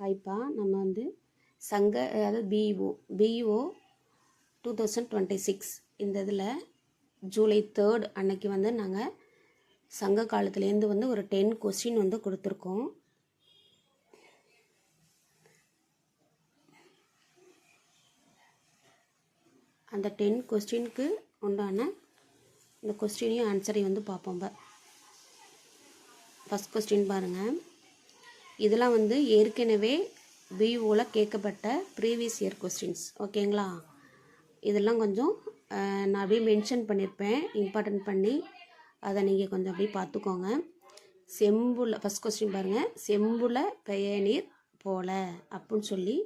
ஹாய்ப்பா நம்ம வந்து சங்க அதாவது BEO BEO two thousand twenty six இந்த இதில் ஜூலை தேர்ட் அன்னைக்கு வந்து நாங்கள் சங்க காலத்துலேருந்து வந்து ஒரு டென் கொஸ்டின் வந்து கொடுத்துருக்கோம். அந்த டென் கொஸ்டினுக்கு உண்டான இந்த கொஸ்டினையும் ஆன்சரையும் வந்து பார்ப்போம் ஃபஸ்ட் கொஸ்டின் பாருங்கள் இதெல்லாம் வந்து ஏற்கனவே பிஓவில் கேட்கப்பட்ட ப்ரீவியஸ் இயர் கொஸ்டின்ஸ் ஓகேங்களா இதெல்லாம் கொஞ்சம் நான் அப்படியே மென்ஷன் பண்ணியிருப்பேன் இம்பார்ட்டன்ட் பண்ணி அதை நீங்கள் கொஞ்சம் அப்படியே பார்த்துக்கோங்க. செம்புல ஃபஸ்ட் கொஸ்டின் பாருங்கள் செம்புல பெயநீர் போல அப்படின்னு சொல்லி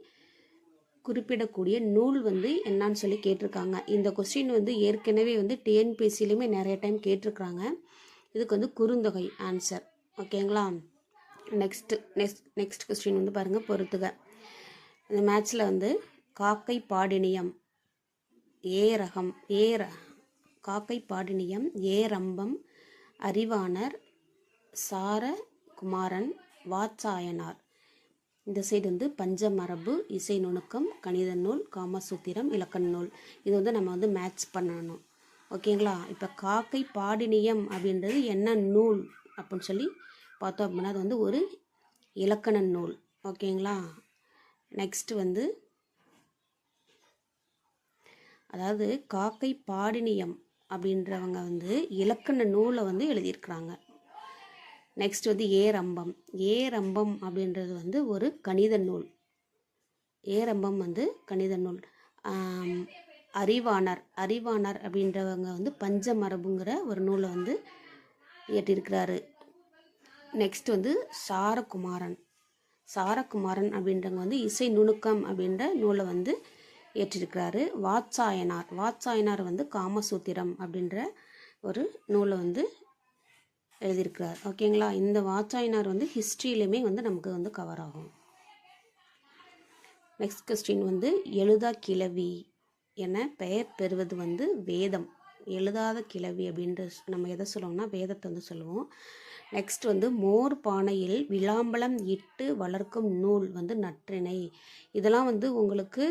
குறிப்பிடக்கூடிய நூல் வந்து என்னன்னு சொல்லி கேட்டிருக்காங்க. இந்த கொஸ்டின் வந்து ஏற்கனவே வந்து டிஎன்பிஎஸ்சிலையுமே நிறைய டைம் கேட்டிருக்கிறாங்க. இதுக்கு வந்து குறுந்தொகை ஆன்சர் ஓகேங்களா நெக்ஸ்ட்டு நெக்ஸ்ட் நெக்ஸ்ட் கொஸ்டின் வந்து பாருங்கள் பொறுத்துக. இந்த மேட்ச்சில் வந்து காக்கை பாடினியம் ஏ ரகம் ஏ ர- காக்கை பாடினியம் ஏ ரம்பம் அறிவாணர் சார குமாரன் வாட்சாயனார். இந்த சைடு வந்து பஞ்சமரபு இசை நுணுக்கம் கணித நூல் காமசூத்திரம் இலக்கண நூல். இது வந்து நம்ம வந்து மேட்ச் பண்ணணும். ஓகேங்களா இப்போ காக்கை பாடினியம் அப்படின்றது என்ன நூல் அப்படின்னு சொல்லி பார்த்தோம் அப்படின்னா அது வந்து ஒரு இலக்கண நூல். ஓகேங்களா? நெக்ஸ்ட்டு வந்து அதாவது காக்கை பாடினியம் அப்படின்றவங்க வந்து இலக்கண நூலை வந்து எழுதியிருக்கிறாங்க. நெக்ஸ்ட் வந்து ஏரம்பம். ஏரம்பம் அப்படின்றது வந்து ஒரு கணித நூல். ஏரம்பம் வந்து கணித நூல். அறிவாணர். அறிவாணர் அப்படின்றவங்க வந்து பஞ்சமரபுங்கிற ஒரு நூலை வந்து இயற்றியிருக்கிறாரு. நெக்ஸ்ட் வந்து சாரகுமாரன். சாரகுமாரன் அப்படின்றவங்க வந்து இசை நுணுக்கம் அப்படின்ற நூலை வந்து ஏற்றிருக்கிறாரு. வாத்சாயனார் வாத்சாயனார் வந்து காமசூத்திரம் அப்படின்ற ஒரு நூலை வந்து எழுதியிருக்கிறார். ஓகேங்களா இந்த வாச்சாயினார் வந்து ஹிஸ்ட்ரியிலுமே வந்து நமக்கு வந்து கவர் ஆகும். நெக்ஸ்ட் கொஸ்டின் வந்து எழுதா கிளவி என பெயர் பெறுவது வந்து வேதம். எழுதாத கிளவி அப்படின்ற நம்ம எதை சொல்லுவோம்னா வேதத்தை வந்து சொல்லுவோம். நெக்ஸ்ட் வந்து மோர் பானையில் விளாம்பலம் இட்டு வளர்க்கும் நூல் வந்து நற்றிணை. இதெல்லாம் வந்து உங்களுக்கு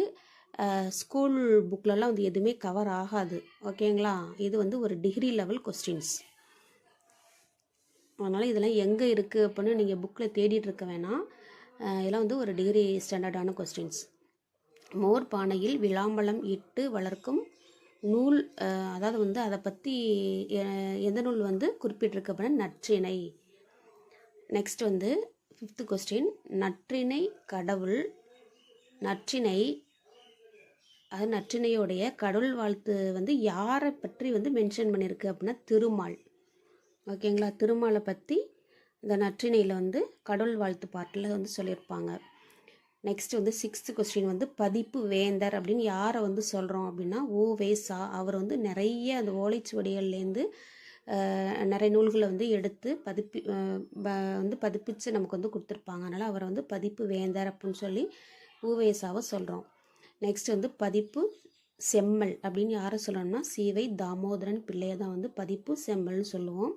ஸ்கூல் புக்லலாம் வந்து எதுவுமே கவர் ஆகாது. ஓகேங்களா இது வந்து ஒரு டிகிரி லெவல் கொஸ்டின்ஸ் அதனால் இதெல்லாம் எங்கே இருக்குது அப்படின்னு நீங்கள் புக்கில் தேடிட்டு இருக்க வேணாம். இதெல்லாம் வந்து ஒரு டிகிரி ஸ்டாண்டர்டான கொஸ்டின்ஸ் மோர் பானையில் விளாம்பலம் இட்டு வளர்க்கும் நூல் அதாவது வந்து அதை பற்றி எந்த நூல் வந்து குறிப்பிட்டிருக்கு அப்படின்னா நற்றிணை. நெக்ஸ்ட் வந்து ஃபிஃப்த்து கொஸ்டின் நற்றிணை கடவுள் நற்றிணை அது நற்றிணையோடைய கடவுள் வாழ்த்து வந்து யாரை பற்றி வந்து மென்ஷன் பண்ணியிருக்கு அப்படின்னா திருமால். ஓகேங்களா திருமாலை பற்றி இந்த நற்றிணையில் வந்து கடவுள் வாழ்த்து பாட்டில் வந்து சொல்லியிருப்பாங்க. நெக்ஸ்ட் வந்து சிக்ஸ்த்து கொஸ்டின் வந்து பதிப்பு வேந்தர் அப்படின்னு யாரை வந்து சொல்கிறோம் அப்படின்னா ஓ வேசா அவர் வந்து நிறைய அந்த ஓலைச்சுவடிகள்லேருந்து நிறைய நூல்களை வந்து எடுத்து பதிப்பி ப- வந்து பதிப்பிச்சு நமக்கு வந்து கொடுத்துருப்பாங்க. அதனால் அவரை வந்து பதிப்பு வேந்தர் அப்படின்னு சொல்லி ஊவேசாவை சொல்கிறோம் நெக்ஸ்ட் வந்து பதிப்பு செம்மல் அப்படின்னு யாரை சொல்லணும்னா சீவை தாமோதரன் பிள்ளையை தான் வந்து பதிப்பு செம்மல்னு சொல்லுவோம்.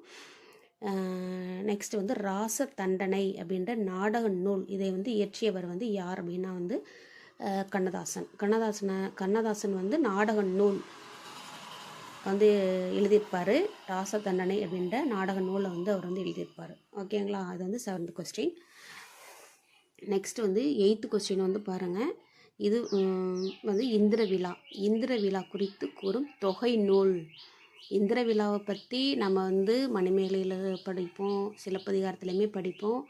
நெக்ஸ்ட் வந்து ராச தண்டனை அப்படின்ற நாடக நூல். இதை வந்து இயற்றியவர் வந்து யார் அப்படின்னா வந்து கண்ணதாசன். கண்ணதாசனை கண்ணதாசன் வந்து நாடக நூல் வந்து எழுதியிருப்பார். ராச தண்டனை அப்படின்ற நாடக நூலை வந்து அவர் வந்து எழுதியிருப்பார். ஓகேங்களா அது வந்து செவன்த் கொஸ்டின் நெக்ஸ்ட் வந்து எயித்து கொஸ்டின் வந்து பாருங்கள் இது வந்து இந்திர விழா இந்திர விழா குறித்து கூறும் தொகை நூல். இந்திர விழாவை பற்றி நம்ம வந்து மணிமேலையில் படிப்போம் சிலப்பதிகாரத்துலேயுமே படிப்போம்.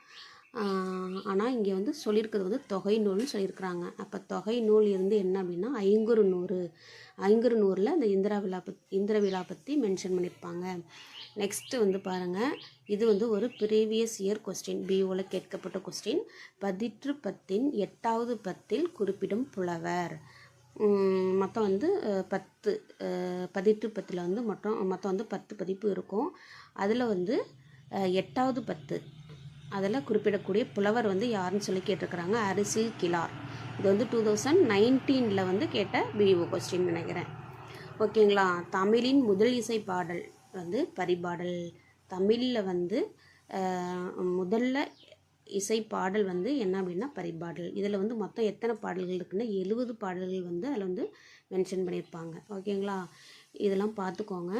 ஆனால் இங்கே வந்து சொல்லியிருக்கிறது வந்து தொகை நூல்னு சொல்லியிருக்கிறாங்க. அப்போ தொகை நூல் இருந்து என்ன அப்படின்னா ஐங்குறு நூறு. ஐங்குறு நூறில் இந்த இந்திரா விழா பத் இந்திர விழா பற்றி மென்ஷன் பண்ணியிருப்பாங்க. நெக்ஸ்ட்டு வந்து பாருங்கள் இது வந்து ஒரு ப்ரீவியஸ் இயர் கொஸ்டின் பிஓவில் கேட்கப்பட்ட கொஸ்டின் பதிற்று பத்தின் எட்டாவது பத்தில் குறிப்பிடும் புலவர். மொத்தம் வந்து பத்து பதிட்டு பத்தில் வந்து மொத்தம் மொத்தம் வந்து பத்து பதிப்பு இருக்கும். அதில் வந்து எட்டாவது பத்து. அதில் குறிப்பிடக்கூடிய புலவர் வந்து யாருன்னு சொல்லி கேட்டிருக்கிறாங்க. அரிசில் கிலார் இது வந்து டூ தௌசண்ட் நைன்டீனில் வந்து கேட்ட பிஓ கொஸ்டின் நினைக்கிறேன். ஓகேங்களா? தமிழின் முதல் இசை பாடல் வந்து பரிபாடல். தமிழில் வந்து முதல்ல இசை பாடல் வந்து என்ன அப்படின்னா பரிபாடல். இதில் வந்து மொத்தம் எத்தனை பாடல்கள் இருக்குன்னா எழுபது பாடல்கள் வந்து அதில் வந்து மென்ஷன் பண்ணியிருப்பாங்க. ஓகேங்களா இதெல்லாம் பார்த்துக்கோங்க.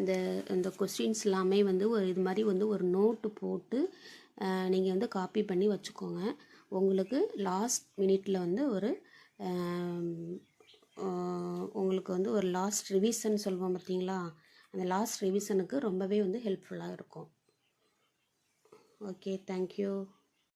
இந்த இந்த கொஸ்டின்ஸ் எல்லாமே வந்து ஒரு இது மாதிரி வந்து ஒரு நோட்டு போட்டு நீங்கள் வந்து காப்பி பண்ணி வச்சுக்கோங்க. உங்களுக்கு லாஸ்ட் மினிட்ல வந்து ஒரு உங்களுக்கு வந்து ஒரு லாஸ்ட் ரிவிஷன் சொல்லுவோம் பார்த்தீங்களா? அந்த லாஸ்ட் ரிவிஷனுக்கு ரொம்பவே வந்து ஹெல்ப்ஃபுல்லாக இருக்கும். Okay thank you